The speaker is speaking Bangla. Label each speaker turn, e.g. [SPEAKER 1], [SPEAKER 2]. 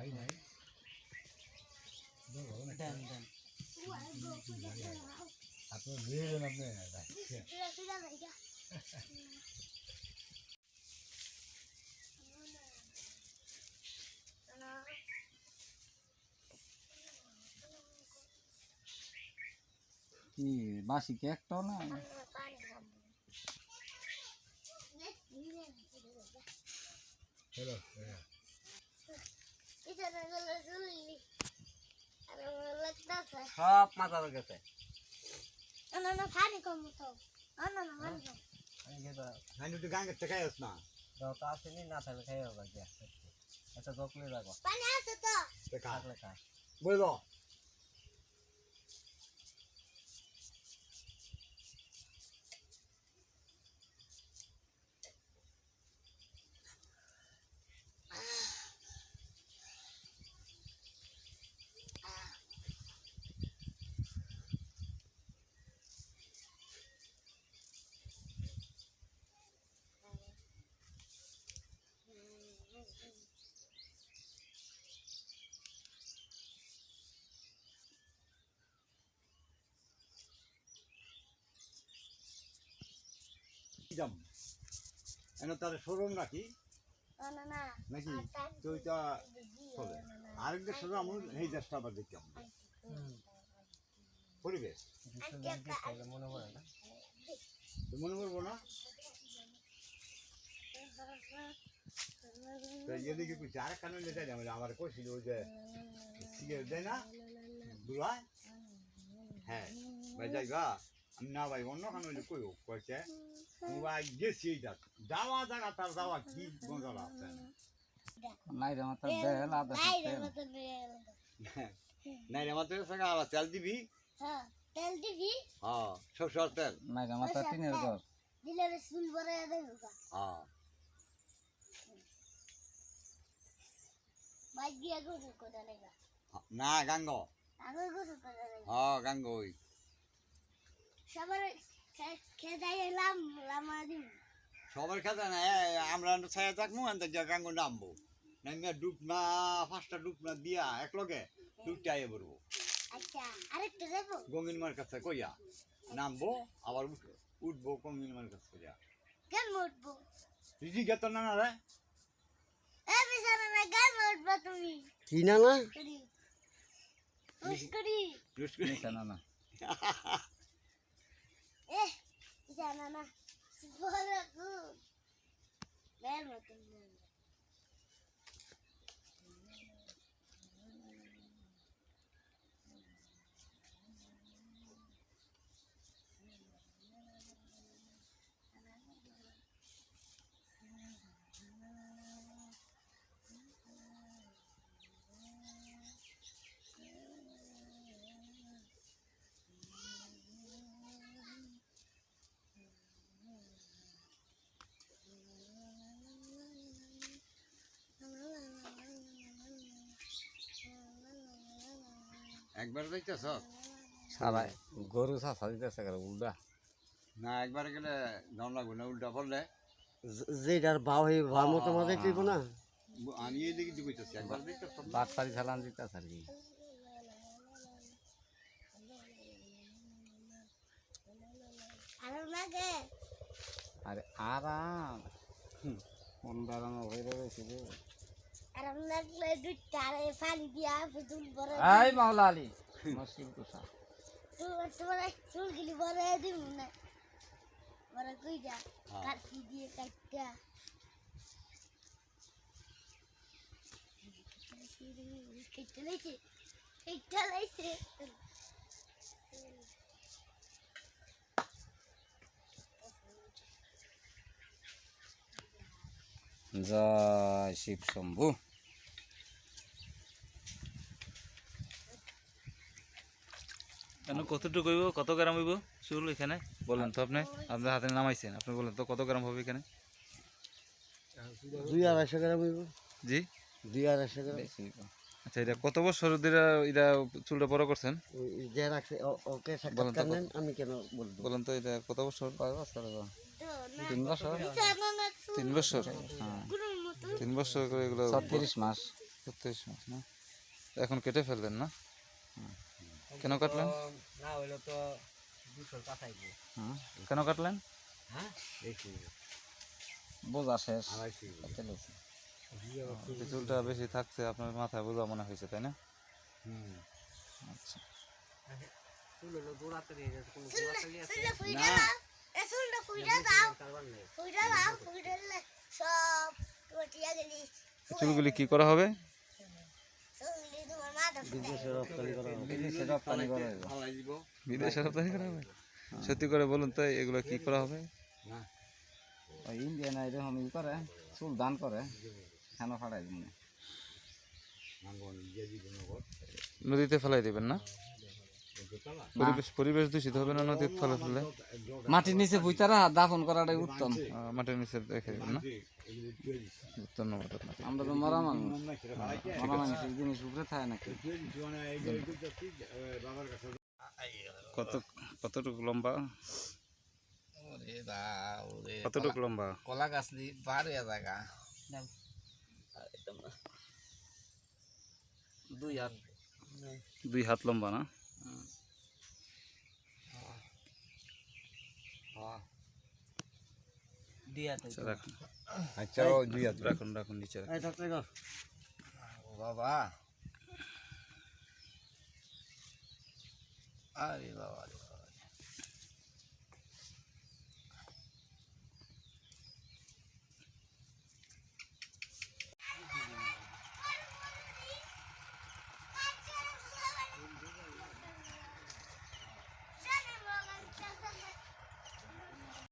[SPEAKER 1] নাই নাই
[SPEAKER 2] দেন দেন
[SPEAKER 1] আপনার বুঝলেন আপনি
[SPEAKER 3] কি বাসি কি একটাও না
[SPEAKER 1] হ্যালো
[SPEAKER 2] সব মাথা গেছে
[SPEAKER 4] আমি একটু গাঙ্গের থেকে আস না দেখা
[SPEAKER 2] থাকলে খা।
[SPEAKER 4] বুঝলো যাম। এনে তার শোরুম রাখি নাকি? তো ওইটা শোরুম আমি এই দেশটা আবার দেখতাম পরিবেশ
[SPEAKER 2] মনে পড়ে না
[SPEAKER 4] মনে করব না? তো এদিকে কিছু আর যাবে আমার কইছিল ওই যে সিগারেট দেয় না দুলায়? হ্যাঁ ভাই যাই গা আমি না ভাই অন্য কারণে কই কইছে আমি ভাই গেছি এইটা যাওয়া জায়গা তার যাওয়া কি মজা আছে
[SPEAKER 3] নাই রে বেল আদা
[SPEAKER 4] নাই রে মাত্র সঙ্গে আবার তেল দিবি?
[SPEAKER 5] তেল দিবি?
[SPEAKER 4] হ্যাঁ সরষের তেল।
[SPEAKER 3] নাই রে মাত্র ঘর
[SPEAKER 5] দিলে চুল ভরে দেবো
[SPEAKER 4] হ্যাঁ।
[SPEAKER 5] বাইক গিয়ে গোসল করে নেগা
[SPEAKER 4] না গাঙ্গ।
[SPEAKER 5] আগে গোসল করে নেগা
[SPEAKER 4] হ্যাঁ গাঙ্গ
[SPEAKER 5] সবার
[SPEAKER 4] সবার খেতে না আমরা ছায়া থাকব গাঙ্গ নামবো নামিয়া ডুব না পাঁচটা ডুব না দিয়া এক লগে ডুবটা আইয়ে পড়ব
[SPEAKER 5] আচ্ছা
[SPEAKER 4] গঙ্গিন মার কাছে কইয়া নামবো আবার উঠবো উঠবো গঙ্গিন মার কাছে কইয়া
[SPEAKER 5] গান উঠবো
[SPEAKER 4] গেত না না রে
[SPEAKER 5] না
[SPEAKER 2] কি না না
[SPEAKER 5] বিছানা না বড় গুড বের মতন
[SPEAKER 4] একবার যাইতেছ
[SPEAKER 3] সারা গরু সাসা দিতেছে করে উল্টা?
[SPEAKER 4] না একবার গেলে দম লাগবে না উল্টা পড়লে
[SPEAKER 2] যেটার বাউ হয়ে ভাব মতো মজা দিব না?
[SPEAKER 4] আমি এই দিকে কইতেছি একবার যাইতেছ
[SPEAKER 3] বাটপারি চালান দিতেছে আর কি
[SPEAKER 5] আরে
[SPEAKER 3] আরাম। কোন বেড়ানো হয়ে রয়েছে এই মাওলা আলী মুশকিল কুসা
[SPEAKER 5] তোমার চুল গিলি ভরে দিব না। ভরে কই কাটি দিয়ে কাটটা। কেটে লাইছে কেটে লাইছে।
[SPEAKER 3] জয় শিব শম্ভু।
[SPEAKER 6] কেন কতটুকু হইব? কত গ্রাম হইব? চুল এখানে? বলেন তো আপনি। আপনার হাতে নামাইছেন আপনি বলেন তো কত গ্রাম হবে এখানে?
[SPEAKER 2] দুই আড়াইশো গ্রাম হইব।
[SPEAKER 6] জি?
[SPEAKER 2] দুই আড়াইশো গ্রাম।
[SPEAKER 6] আচ্ছা এটা কত বছর ধরে এটা চুলটা বড় করছেন?
[SPEAKER 2] যে রাখছে ও- ওকে
[SPEAKER 6] বলেন
[SPEAKER 2] সাক্ষাৎকার
[SPEAKER 6] তো
[SPEAKER 2] নেন আমি কেন বলব?
[SPEAKER 6] বলেন তো এটা কত বছর?
[SPEAKER 3] কয় তিন বছর?
[SPEAKER 6] তিন বছর?
[SPEAKER 3] হ্যাঁ।
[SPEAKER 6] তিন বছর করে এগুলো
[SPEAKER 3] ছত্রিশ মাস।
[SPEAKER 6] ছত্রিশ মাস না? এখন কেটে ফেললেন না? কেন কাটলেন?
[SPEAKER 2] না হইলে তো দুশোর কাছাই গিয়ে
[SPEAKER 3] হুম?
[SPEAKER 6] কেন কাটলেন?
[SPEAKER 2] হ্যাঁ?
[SPEAKER 4] দেখি
[SPEAKER 3] বোঝা শেষ।
[SPEAKER 6] চুলটা বেশি থাকছে আপনার মাথায় বোঝা মনে হয়েছে তাই না? আচ্ছা।
[SPEAKER 5] গেলি।
[SPEAKER 6] চুলগুলি কি করা হবে?
[SPEAKER 5] ফুটাই
[SPEAKER 3] বিদেশে রপ্তানি করে এগুলো।
[SPEAKER 6] বিদেশে রপ্তানি করা হবে? সত্যি করে বলুন তো এগুলো কি করা হবে?
[SPEAKER 4] না।
[SPEAKER 3] ইন্ডিয়ান এরকম ই করে চুল দান। করে খানা ফাড়াই দিন
[SPEAKER 6] নদীতে ফেলাই দেবেন না? পরিবেশ পরিবেশ দূষিত হবে না নদীতে ফেলে ফেলে
[SPEAKER 3] মাটির নিচে বুইতারা দাফন করাটাই উত্তম।
[SPEAKER 6] মাটির নিচে দেবেন না?
[SPEAKER 4] দিয়ে
[SPEAKER 6] ধন্যবাদ আপনাকে।
[SPEAKER 3] আমরা তো মরা মানুষ। মরা মানুষের জিনিস উপরে থাকে নাকি?
[SPEAKER 4] দিয়ে
[SPEAKER 6] কত কতটুকু লম্বা? কতটুকু লম্বা?
[SPEAKER 3] কলা গাছ দি পার জায়গা। দুই হাত।
[SPEAKER 6] দুই হাত লম্বা না
[SPEAKER 2] দিয়া তো
[SPEAKER 6] আচ্ছা রাখুন।
[SPEAKER 4] আচ্ছা ও দুই
[SPEAKER 6] রাখুন রাখুন নিচে
[SPEAKER 2] থাকতে
[SPEAKER 3] ও বাবা। আরে বাবা রে।